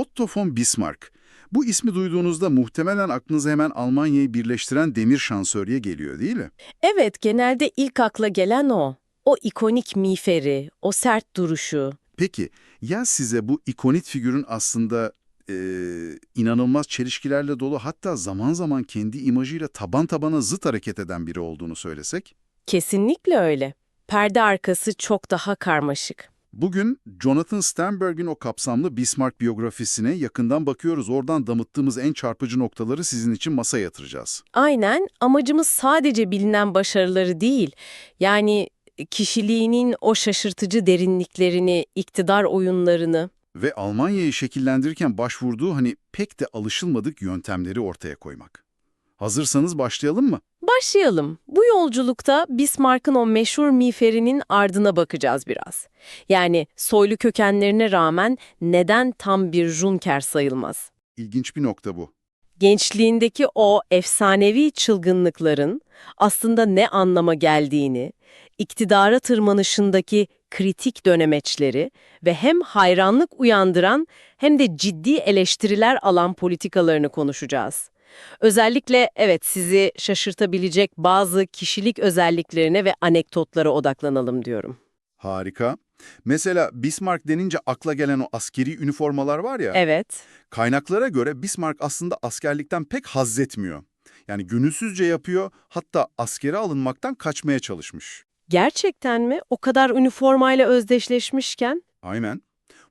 Otto von Bismarck. Bu ismi duyduğunuzda muhtemelen aklınıza hemen Almanya'yı birleştiren demir şansölye geliyor değil mi? Evet, genelde ilk akla gelen o. O ikonik miğferi, o sert duruşu. Peki ya size bu ikonit figürün aslında eee, inanılmaz çelişkilerle dolu hatta zaman zaman kendi imajıyla taban tabana zıt hareket eden biri olduğunu söylesek? Kesinlikle öyle. Perde arkası çok daha karmaşık. Bugün Jonathan Sternberg'in o kapsamlı Bismarck biyografisine yakından bakıyoruz. Oradan damıttığımız en çarpıcı noktaları sizin için masaya yatıracağız. Aynen, amacımız sadece bilinen başarıları değil, yani kişiliğinin o şaşırtıcı derinliklerini, iktidar oyunlarını, Ve Almanya'yı şekillendirirken başvurduğu hani pek de alışılmadık yöntemleri ortaya koymak. Hazırsanız başlayalım mı? Başlayalım. Bu yolculukta Bismarck'ın o meşhur miğferinin ardına bakacağız biraz. Yani soylu kökenlerine rağmen neden tam bir Junker sayılmaz? İlginç bir nokta bu. Gençliğindeki o efsanevi çılgınlıkların aslında ne anlama geldiğini, iktidara tırmanışındaki kritik dönemeçleri ve hem hayranlık uyandıran hem de ciddi eleştiriler alan politikalarını konuşacağız. Özellikle evet sizi şaşırtabilecek bazı kişilik özelliklerine ve anekdotlara odaklanalım diyorum. Harika. Mesela Bismarck denince akla gelen o askeri üniformalar var ya, Evet. kaynaklara göre Bismarck aslında askerlikten pek haz etmiyor. Yani gönülsüzce yapıyor, hatta askere alınmaktan kaçmaya çalışmış. Gerçekten mi? O kadar üniformayla özdeşleşmişken? Aynen.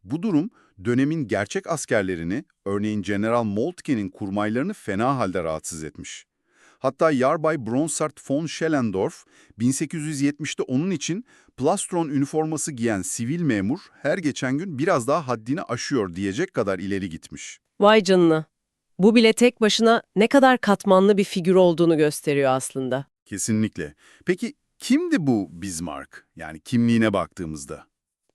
Bu durum dönemin gerçek askerlerini, örneğin General Moltke'nin kurmaylarını fena halde rahatsız etmiş. Hatta Yarbay Bronsart von Schellendorf 1870'te onun için plastron üniforması giyen sivil memur her geçen gün biraz daha haddini aşıyor diyecek kadar ileri gitmiş. Vay canına. Bu bile tek başına ne kadar katmanlı bir figür olduğunu gösteriyor aslında. Kesinlikle. Peki kimdi bu Bismarck? Yani kimliğine baktığımızda.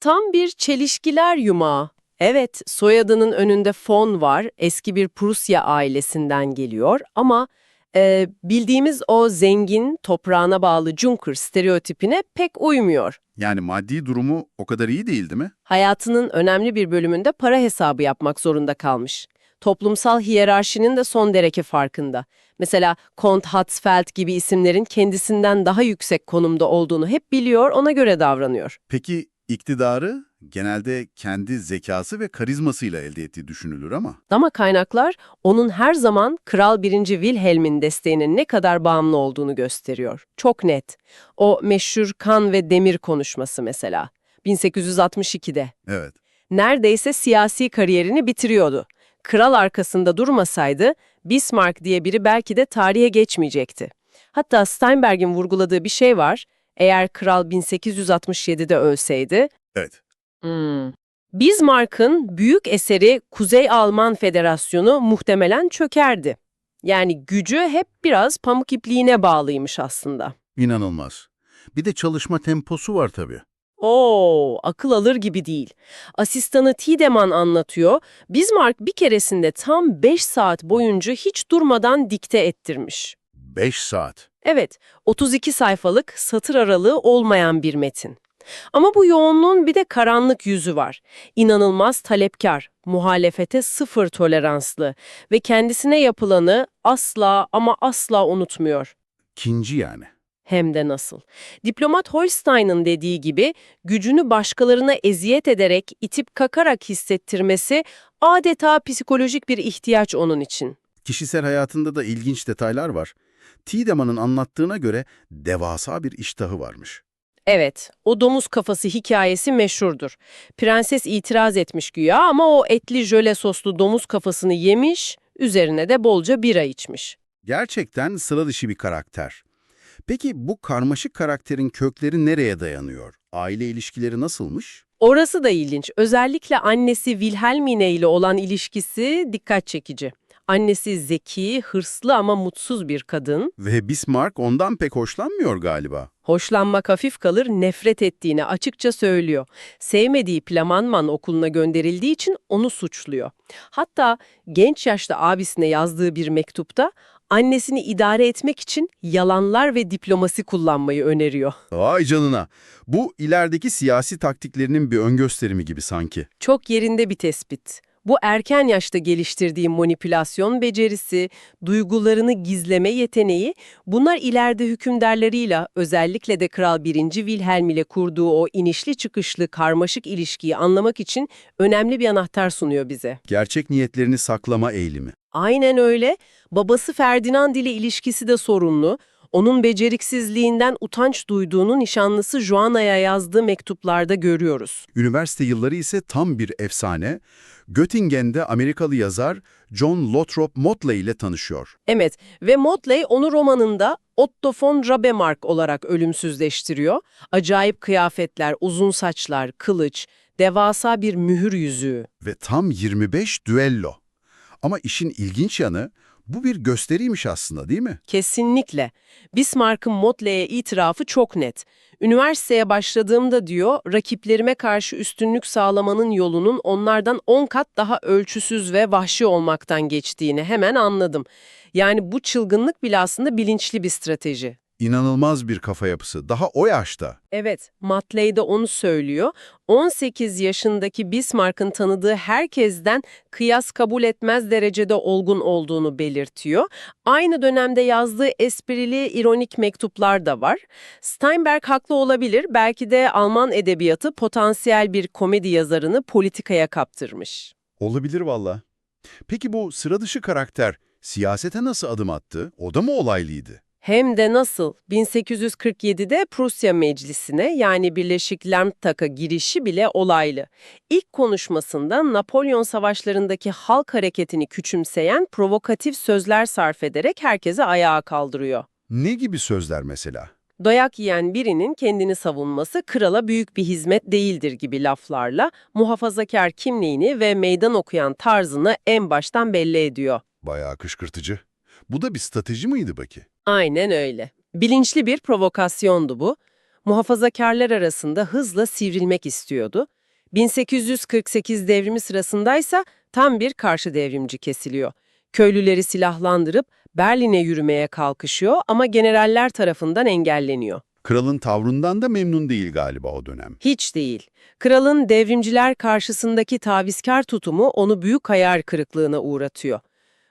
Tam bir çelişkiler yumağı. Evet, soyadının önünde fon var, eski bir Prusya ailesinden geliyor ama e, bildiğimiz o zengin, toprağına bağlı Junker stereotipine pek uymuyor. Yani maddi durumu o kadar iyi değil değil mi? Hayatının önemli bir bölümünde para hesabı yapmak zorunda kalmış. Toplumsal hiyerarşinin de son derece farkında. Mesela Kont Hatzfeld gibi isimlerin kendisinden daha yüksek konumda olduğunu hep biliyor, ona göre davranıyor. Peki iktidarı genelde kendi zekası ve karizmasıyla elde ettiği düşünülür ama Ama kaynaklar onun her zaman Kral 1. Wilhelm'in desteğine ne kadar bağımlı olduğunu gösteriyor. Çok net. O meşhur kan ve demir konuşması mesela. 1862'de. evet. Neredeyse siyasi kariyerini bitiriyordu. Kral arkasında durmasaydı Bismarck diye biri belki de tarihe geçmeyecekti. Hatta Steinberg'in vurguladığı bir şey var. Eğer kral 1867'de ölseydi Evet. Hmm. Bismarck'ın büyük eseri Kuzey Alman Federasyonu muhtemelen çökerdi. Yani gücü hep biraz pamuk ipliğine bağlıymış aslında. İnanılmaz. Bir de çalışma temposu var tabii. Oo, akıl alır gibi değil. Asistanı Tiedemann anlatıyor, Bismarck bir keresinde tam 5 saat boyunca hiç durmadan dikte ettirmiş. 5 saat. Evet, 32 sayfalık satır aralığı olmayan bir metin. Ama bu yoğunluğun bir de karanlık yüzü var. İnanılmaz talepkar, muhalefete sıfır toleranslı ve kendisine yapılanı asla ama asla unutmuyor. İkinci yani. Hem de nasıl. Diplomat Holstein'ın dediği gibi gücünü başkalarına eziyet ederek, itip kakarak hissettirmesi adeta psikolojik bir ihtiyaç onun için. Kişisel hayatında da ilginç detaylar var. Tiedemann'ın anlattığına göre devasa bir iştahı varmış. Evet, o domuz kafası hikayesi meşhurdur. Prenses itiraz etmiş güya ama o etli jöle soslu domuz kafasını yemiş, üzerine de bolca bira içmiş. Gerçekten sıra dışı bir karakter. Peki bu karmaşık karakterin kökleri nereye dayanıyor? Aile ilişkileri nasılmış? Orası da ilginç. Özellikle annesi Wilhelmine ile olan ilişkisi dikkat çekici. Annesi zeki, hırslı ama mutsuz bir kadın. Ve Bismarck ondan pek hoşlanmıyor galiba. Hoşlanmak hafif kalır, nefret ettiğini açıkça söylüyor. Sevmediği Plamanman okuluna gönderildiği için onu suçluyor. Hatta genç yaşta abisine yazdığı bir mektupta annesini idare etmek için yalanlar ve diplomasi kullanmayı öneriyor. Vay canına. Bu ilerideki siyasi taktiklerinin bir ön gösterimi gibi sanki. Çok yerinde bir tespit. Bu erken yaşta geliştirdiği manipülasyon becerisi, duygularını gizleme yeteneği, bunlar ileride hükümdarlarıyla, özellikle de Kral 1. Wilhelm ile kurduğu o inişli çıkışlı karmaşık ilişkiyi anlamak için önemli bir anahtar sunuyor bize. Gerçek niyetlerini saklama eğilimi. Aynen öyle. Babası Ferdinand ile ilişkisi de sorunlu. Onun beceriksizliğinden utanç duyduğunu nişanlısı Joanna'ya yazdığı mektuplarda görüyoruz. Üniversite yılları ise tam bir efsane. Göttingen'de Amerikalı yazar John Lothrop Motley ile tanışıyor. Evet ve Motley onu romanında Otto von Rabemark olarak ölümsüzleştiriyor. Acayip kıyafetler, uzun saçlar, kılıç, devasa bir mühür yüzüğü. Ve tam 25 düello. Ama işin ilginç yanı bu bir gösteriymiş aslında değil mi? Kesinlikle. Bismarck'ın Motley'e itirafı çok net. Üniversiteye başladığımda diyor, rakiplerime karşı üstünlük sağlamanın yolunun onlardan 10 kat daha ölçüsüz ve vahşi olmaktan geçtiğini hemen anladım. Yani bu çılgınlık bile aslında bilinçli bir strateji. İnanılmaz bir kafa yapısı. Daha o yaşta. Evet, Matley de onu söylüyor. 18 yaşındaki Bismarck'ın tanıdığı herkesten kıyas kabul etmez derecede olgun olduğunu belirtiyor. Aynı dönemde yazdığı esprili, ironik mektuplar da var. Steinberg haklı olabilir. Belki de Alman edebiyatı potansiyel bir komedi yazarını politikaya kaptırmış. Olabilir valla. Peki bu sıra dışı karakter siyasete nasıl adım attı? O da mı olaylıydı? Hem de nasıl? 1847'de Prusya Meclisi'ne yani Birleşik Landtag'a girişi bile olaylı. İlk konuşmasında Napolyon savaşlarındaki halk hareketini küçümseyen provokatif sözler sarf ederek herkese ayağa kaldırıyor. Ne gibi sözler mesela? Dayak yiyen birinin kendini savunması krala büyük bir hizmet değildir gibi laflarla muhafazakar kimliğini ve meydan okuyan tarzını en baştan belli ediyor. Bayağı kışkırtıcı. Bu da bir strateji miydi peki? Aynen öyle. Bilinçli bir provokasyondu bu. Muhafazakarlar arasında hızla sivrilmek istiyordu. 1848 devrimi sırasındaysa tam bir karşı devrimci kesiliyor. Köylüleri silahlandırıp Berlin'e yürümeye kalkışıyor ama generaller tarafından engelleniyor. Kralın tavrından da memnun değil galiba o dönem. Hiç değil. Kralın devrimciler karşısındaki tavizkar tutumu onu büyük hayal kırıklığına uğratıyor.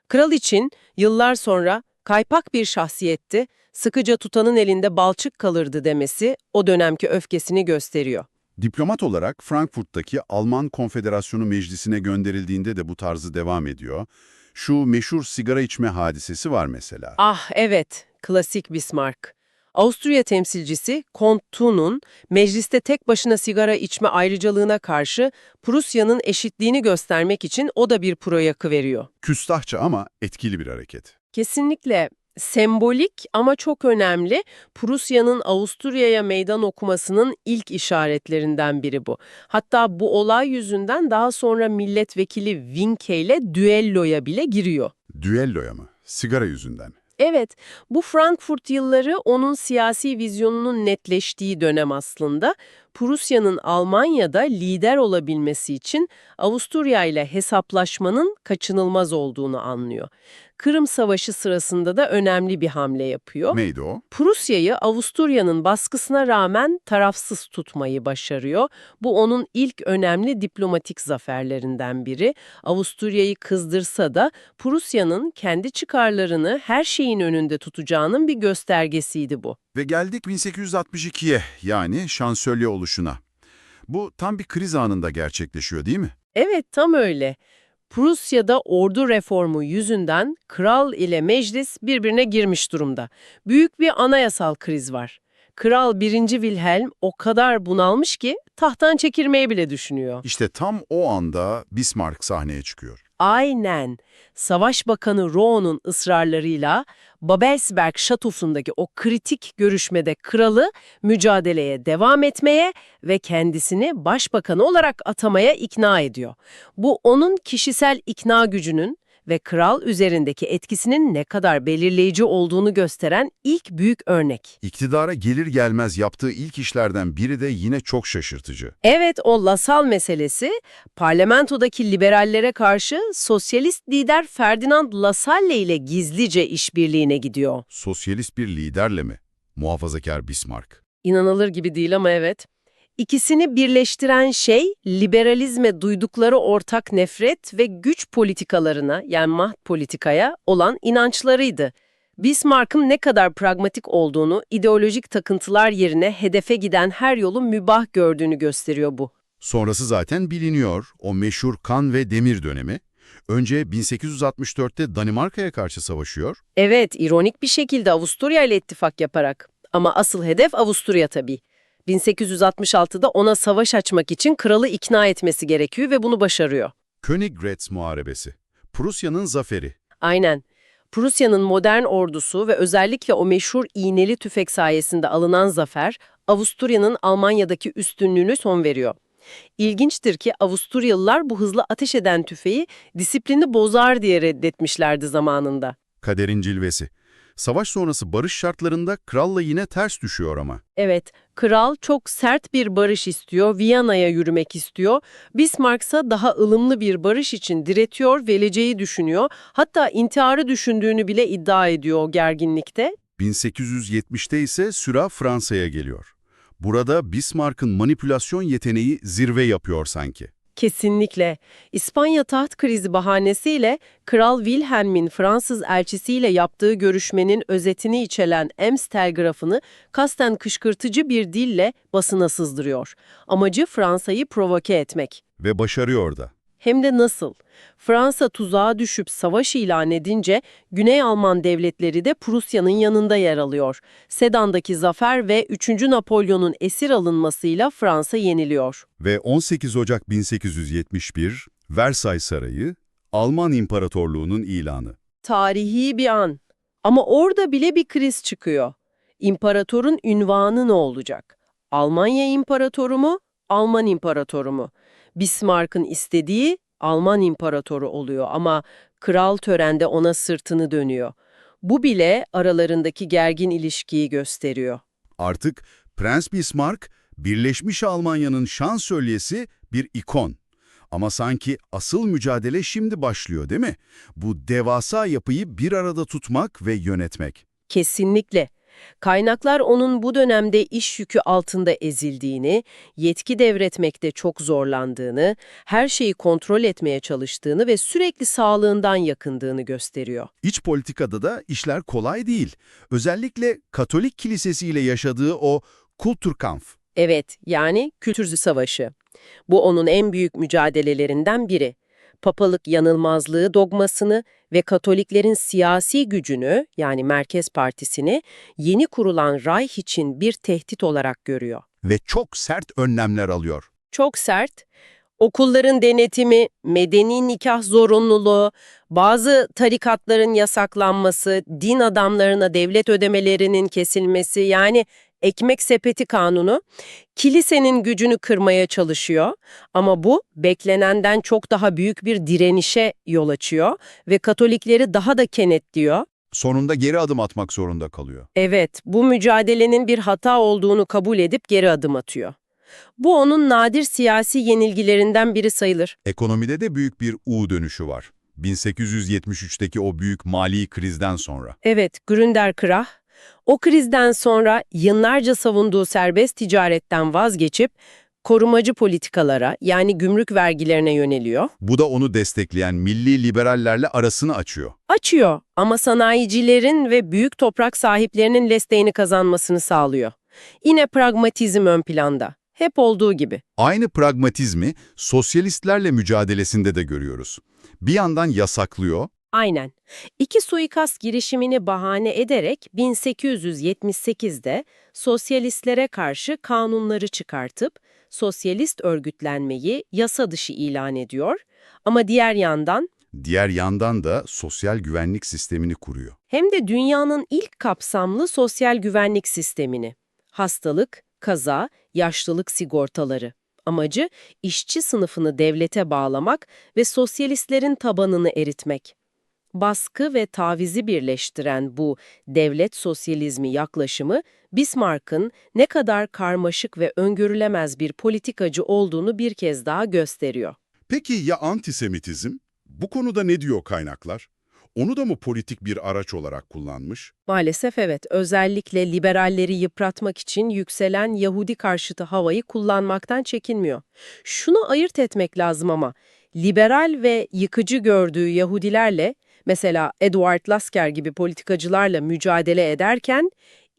Kral için yıllar sonra kaypak bir şahsiyetti, sıkıca tutanın elinde balçık kalırdı demesi o dönemki öfkesini gösteriyor. Diplomat olarak Frankfurt'taki Alman Konfederasyonu Meclisi'ne gönderildiğinde de bu tarzı devam ediyor. Şu meşhur sigara içme hadisesi var mesela. Ah evet, klasik Bismarck. Avusturya temsilcisi Kont Thun'un mecliste tek başına sigara içme ayrıcalığına karşı Prusya'nın eşitliğini göstermek için o da bir pro yakı veriyor. Küstahça ama etkili bir hareket. Kesinlikle sembolik ama çok önemli. Prusya'nın Avusturya'ya meydan okumasının ilk işaretlerinden biri bu. Hatta bu olay yüzünden daha sonra milletvekili Winke ile düelloya bile giriyor. Düelloya mı? Sigara yüzünden. Evet, bu Frankfurt yılları onun siyasi vizyonunun netleştiği dönem aslında. Prusya'nın Almanya'da lider olabilmesi için Avusturya ile hesaplaşmanın kaçınılmaz olduğunu anlıyor. Kırım Savaşı sırasında da önemli bir hamle yapıyor. Neydi o? Prusya'yı Avusturya'nın baskısına rağmen tarafsız tutmayı başarıyor. Bu onun ilk önemli diplomatik zaferlerinden biri. Avusturya'yı kızdırsa da Prusya'nın kendi çıkarlarını her şeyin önünde tutacağının bir göstergesiydi bu. Ve geldik 1862'ye yani şansölye oluşuna. Bu tam bir kriz anında gerçekleşiyor değil mi? Evet, tam öyle. Prusya'da ordu reformu yüzünden kral ile meclis birbirine girmiş durumda. Büyük bir anayasal kriz var. Kral 1. Wilhelm o kadar bunalmış ki tahttan çekirmeyi bile düşünüyor. İşte tam o anda Bismarck sahneye çıkıyor. Aynen. Savaş Bakanı Roon'un ısrarlarıyla Babelsberg şatosundaki o kritik görüşmede kralı mücadeleye devam etmeye ve kendisini başbakanı olarak atamaya ikna ediyor. Bu onun kişisel ikna gücünün ve kral üzerindeki etkisinin ne kadar belirleyici olduğunu gösteren ilk büyük örnek. İktidara gelir gelmez yaptığı ilk işlerden biri de yine çok şaşırtıcı. Evet o Lasal meselesi parlamentodaki liberallere karşı sosyalist lider Ferdinand Lasalle ile gizlice işbirliğine gidiyor. Sosyalist bir liderle mi? Muhafazakar Bismarck. İnanılır gibi değil ama evet. İkisini birleştiren şey liberalizme duydukları ortak nefret ve güç politikalarına yani maht politikaya olan inançlarıydı. Bismarck'ın ne kadar pragmatik olduğunu, ideolojik takıntılar yerine hedefe giden her yolun mübah gördüğünü gösteriyor bu. Sonrası zaten biliniyor, o meşhur kan ve demir dönemi. Önce 1864'te Danimarka'ya karşı savaşıyor, Evet, ironik bir şekilde Avusturya ile ittifak yaparak. Ama asıl hedef Avusturya tabii. 1866'da ona savaş açmak için kralı ikna etmesi gerekiyor ve bunu başarıyor. Königgrätz Muharebesi, Prusya'nın zaferi. Aynen. Prusya'nın modern ordusu ve özellikle o meşhur iğneli tüfek sayesinde alınan zafer, Avusturya'nın Almanya'daki üstünlüğünü son veriyor. İlginçtir ki Avusturyalılar bu hızlı ateş eden tüfeği disiplini bozar diye reddetmişlerdi zamanında. Kaderin cilvesi. Savaş sonrası barış şartlarında kralla yine ters düşüyor ama. Evet, kral çok sert bir barış istiyor, Viyana'ya yürümek istiyor. Bismarck ise daha ılımlı bir barış için diretiyor, veleceği düşünüyor. Hatta intiharı düşündüğünü bile iddia ediyor o gerginlikte. 1870'te ise süra Fransa'ya geliyor. Burada Bismarck'ın manipülasyon yeteneği zirve yapıyor sanki. Kesinlikle. İspanya taht krizi bahanesiyle Kral Wilhelm'in Fransız elçisiyle yaptığı görüşmenin özetini içeren Ems telgrafını kasten kışkırtıcı bir dille basına sızdırıyor. Amacı Fransa'yı provoke etmek. Ve başarıyor da. Hem de nasıl? Fransa tuzağa düşüp savaş ilan edince Güney Alman devletleri de Prusya'nın yanında yer alıyor. Sedan'daki zafer ve 3. Napolyon'un esir alınmasıyla Fransa yeniliyor. Ve 18 Ocak 1871, Versay Sarayı, Alman İmparatorluğu'nun ilanı. Tarihi bir an. Ama orada bile bir kriz çıkıyor. İmparatorun ünvanı ne olacak? Almanya İmparatoru mu, Alman İmparatoru mu? Bismarck'ın istediği Alman İmparatoru oluyor ama kral törende ona sırtını dönüyor. Bu bile aralarındaki gergin ilişkiyi gösteriyor. Artık Prens Bismarck, Birleşmiş Almanya'nın şansölyesi bir ikon. Ama sanki asıl mücadele şimdi başlıyor değil mi? Bu devasa yapıyı bir arada tutmak ve yönetmek. Kesinlikle. Kaynaklar onun bu dönemde iş yükü altında ezildiğini, yetki devretmekte çok zorlandığını, her şeyi kontrol etmeye çalıştığını ve sürekli sağlığından yakındığını gösteriyor. İç politikada da işler kolay değil. Özellikle Katolik kilisesiyle yaşadığı o Kulturkampf. Evet, yani kültür savaşı. Bu onun en büyük mücadelelerinden biri. Papalık yanılmazlığı dogmasını ve Katoliklerin siyasi gücünü yani Merkez Partisi'ni yeni kurulan Reich için bir tehdit olarak görüyor. ve çok sert önlemler alıyor. Çok sert, okulların denetimi, medeni nikah zorunluluğu, bazı tarikatların yasaklanması, din adamlarına devlet ödemelerinin kesilmesi yani ekmek sepeti kanunu kilisenin gücünü kırmaya çalışıyor ama bu beklenenden çok daha büyük bir direnişe yol açıyor ve Katolikleri daha da kenetliyor. Sonunda geri adım atmak zorunda kalıyor. Evet, bu mücadelenin bir hata olduğunu kabul edip geri adım atıyor. Bu onun nadir siyasi yenilgilerinden biri sayılır. Ekonomide de büyük bir U dönüşü var. 1873'teki o büyük mali krizden sonra. Evet, Gründer Krah, o krizden sonra yıllarca savunduğu serbest ticaretten vazgeçip korumacı politikalara yani gümrük vergilerine yöneliyor. Bu da onu destekleyen milli liberallerle arasını açıyor. Açıyor ama sanayicilerin ve büyük toprak sahiplerinin desteğini kazanmasını sağlıyor. Yine pragmatizm ön planda. Hep olduğu gibi. Aynı pragmatizmi sosyalistlerle mücadelesinde de görüyoruz. Bir yandan yasaklıyor, Aynen. İki suikast girişimini bahane ederek 1878'de sosyalistlere karşı kanunları çıkartıp sosyalist örgütlenmeyi yasa dışı ilan ediyor ama diğer yandan diğer yandan da sosyal güvenlik sistemini kuruyor. hem de dünyanın ilk kapsamlı sosyal güvenlik sistemini. Hastalık, kaza, yaşlılık sigortaları. Amacı işçi sınıfını devlete bağlamak ve sosyalistlerin tabanını eritmek. Baskı ve tavizi birleştiren bu devlet sosyalizmi yaklaşımı Bismarck'ın ne kadar karmaşık ve öngörülemez bir politikacı olduğunu bir kez daha gösteriyor. Peki ya antisemitizm? Bu konuda ne diyor kaynaklar? onu da mı politik bir araç olarak kullanmış? Maalesef evet, özellikle liberalleri yıpratmak için yükselen Yahudi karşıtı havayı kullanmaktan çekinmiyor. Şunu ayırt etmek lazım ama, liberal ve yıkıcı gördüğü Yahudilerle, mesela Edward Lasker gibi politikacılarla mücadele ederken,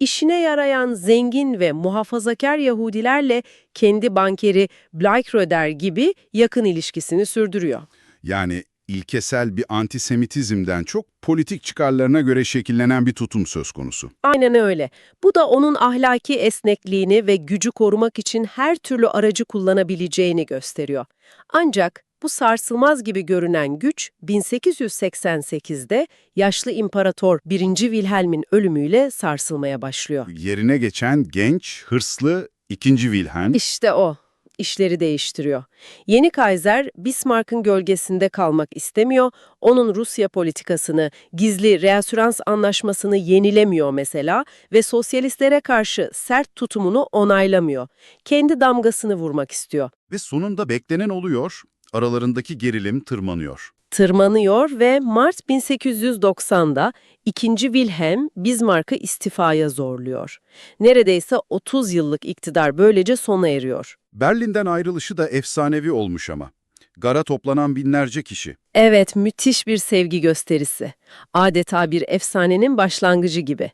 işine yarayan zengin ve muhafazakar Yahudilerle kendi bankeri Bleikröder gibi yakın ilişkisini sürdürüyor. Yani ilkesel bir antisemitizmden çok politik çıkarlarına göre şekillenen bir tutum söz konusu. Aynen öyle. Bu da onun ahlaki esnekliğini ve gücü korumak için her türlü aracı kullanabileceğini gösteriyor. Ancak bu sarsılmaz gibi görünen güç 1888'de yaşlı imparator 1. Wilhelm'in ölümüyle sarsılmaya başlıyor. Yerine geçen genç, hırslı 2. Wilhelm, İşte o. işleri değiştiriyor. Yeni Kaiser Bismarck'ın gölgesinde kalmak istemiyor, onun Rusya politikasını, gizli reasürans anlaşmasını yenilemiyor mesela ve sosyalistlere karşı sert tutumunu onaylamıyor. Kendi damgasını vurmak istiyor. ve sonunda beklenen oluyor, aralarındaki gerilim tırmanıyor. Tırmanıyor ve Mart 1890'da 2. Wilhelm Bismarck'ı istifaya zorluyor. Neredeyse 30 yıllık iktidar böylece sona eriyor. Berlin'den ayrılışı da efsanevi olmuş ama. Gara toplanan binlerce kişi. Evet, müthiş bir sevgi gösterisi. Adeta bir efsanenin başlangıcı gibi.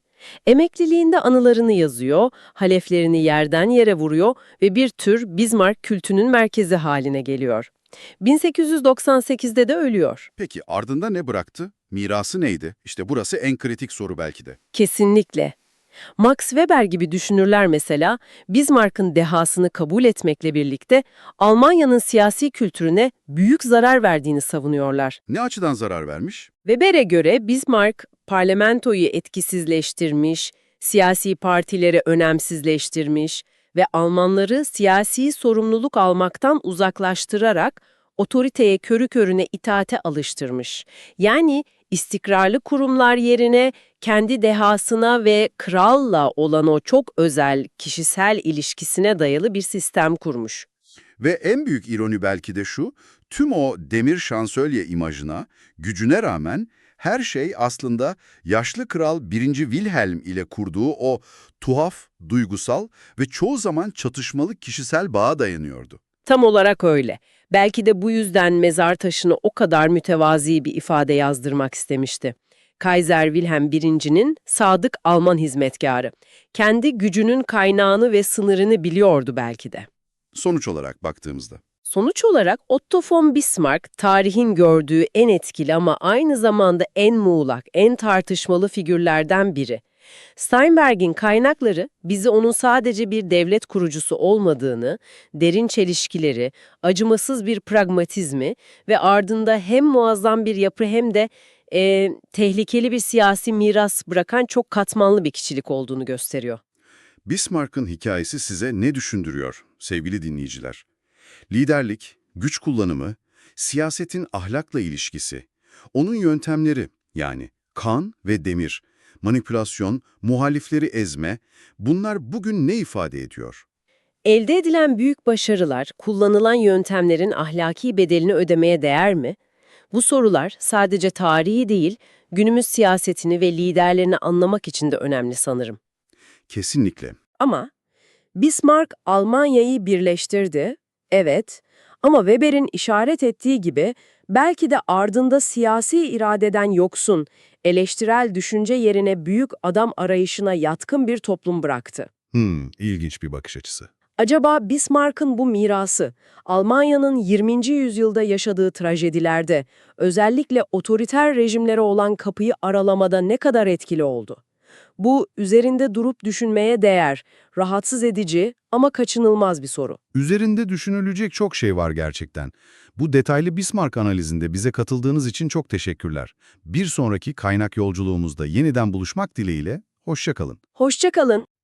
Emekliliğinde anılarını yazıyor, haleflerini yerden yere vuruyor ve bir tür Bismarck kültünün merkezi haline geliyor. 1898'de de ölüyor. Peki ardında ne bıraktı? Mirası neydi? İşte burası en kritik soru belki de. Kesinlikle. Max Weber gibi düşünürler mesela, Bismarck'ın dehasını kabul etmekle birlikte Almanya'nın siyasi kültürüne büyük zarar verdiğini savunuyorlar. Ne açıdan zarar vermiş? Weber'e göre Bismarck parlamentoyu etkisizleştirmiş, siyasi partileri önemsizleştirmiş ve Almanları siyasi sorumluluk almaktan uzaklaştırarak otoriteye körü körüne itaate alıştırmış. Yani istikrarlı kurumlar yerine kendi dehasına ve kralla olan o çok özel kişisel ilişkisine dayalı bir sistem kurmuş. Ve en büyük ironi belki de şu, tüm o demir şansölye imajına, gücüne rağmen her şey aslında yaşlı kral 1. Wilhelm ile kurduğu o tuhaf, duygusal ve çoğu zaman çatışmalı kişisel bağa dayanıyordu. Tam olarak öyle. Belki de bu yüzden mezar taşını o kadar mütevazi bir ifade yazdırmak istemişti. Kaiser Wilhelm I'nin sadık Alman hizmetkarı. Kendi gücünün kaynağını ve sınırını biliyordu belki de. Sonuç olarak baktığımızda. Sonuç olarak Otto von Bismarck tarihin gördüğü en etkili ama aynı zamanda en muğlak, en tartışmalı figürlerden biri. Steinberg'in kaynakları bizi onun sadece bir devlet kurucusu olmadığını, derin çelişkileri, acımasız bir pragmatizmi ve ardında hem muazzam bir yapı hem de e, tehlikeli bir siyasi miras bırakan çok katmanlı bir kişilik olduğunu gösteriyor. Bismarck'ın hikayesi size ne düşündürüyor sevgili dinleyiciler? Liderlik, güç kullanımı, siyasetin ahlakla ilişkisi, onun yöntemleri yani kan ve demir, manipülasyon, muhalifleri ezme, bunlar bugün ne ifade ediyor? Elde edilen büyük başarılar, kullanılan yöntemlerin ahlaki bedelini ödemeye değer mi? Bu sorular sadece tarihi değil, günümüz siyasetini ve liderlerini anlamak için de önemli sanırım. Kesinlikle. Ama Bismarck Almanya'yı birleştirdi, evet. Ama Weber'in işaret ettiği gibi belki de ardında siyasi iradeden yoksun, eleştirel düşünce yerine büyük adam arayışına yatkın bir toplum bıraktı. Hmm, ilginç bir bakış açısı. Acaba Bismarck'ın bu mirası, Almanya'nın 20. yüzyılda yaşadığı trajedilerde, özellikle otoriter rejimlere olan kapıyı aralamada ne kadar etkili oldu? Bu, üzerinde durup düşünmeye değer, rahatsız edici ama kaçınılmaz bir soru. Üzerinde düşünülecek çok şey var gerçekten. Bu detaylı Bismarck analizinde bize katıldığınız için çok teşekkürler. Bir sonraki kaynak yolculuğumuzda yeniden buluşmak dileğiyle, hoşça kalın. Hoşça kalın.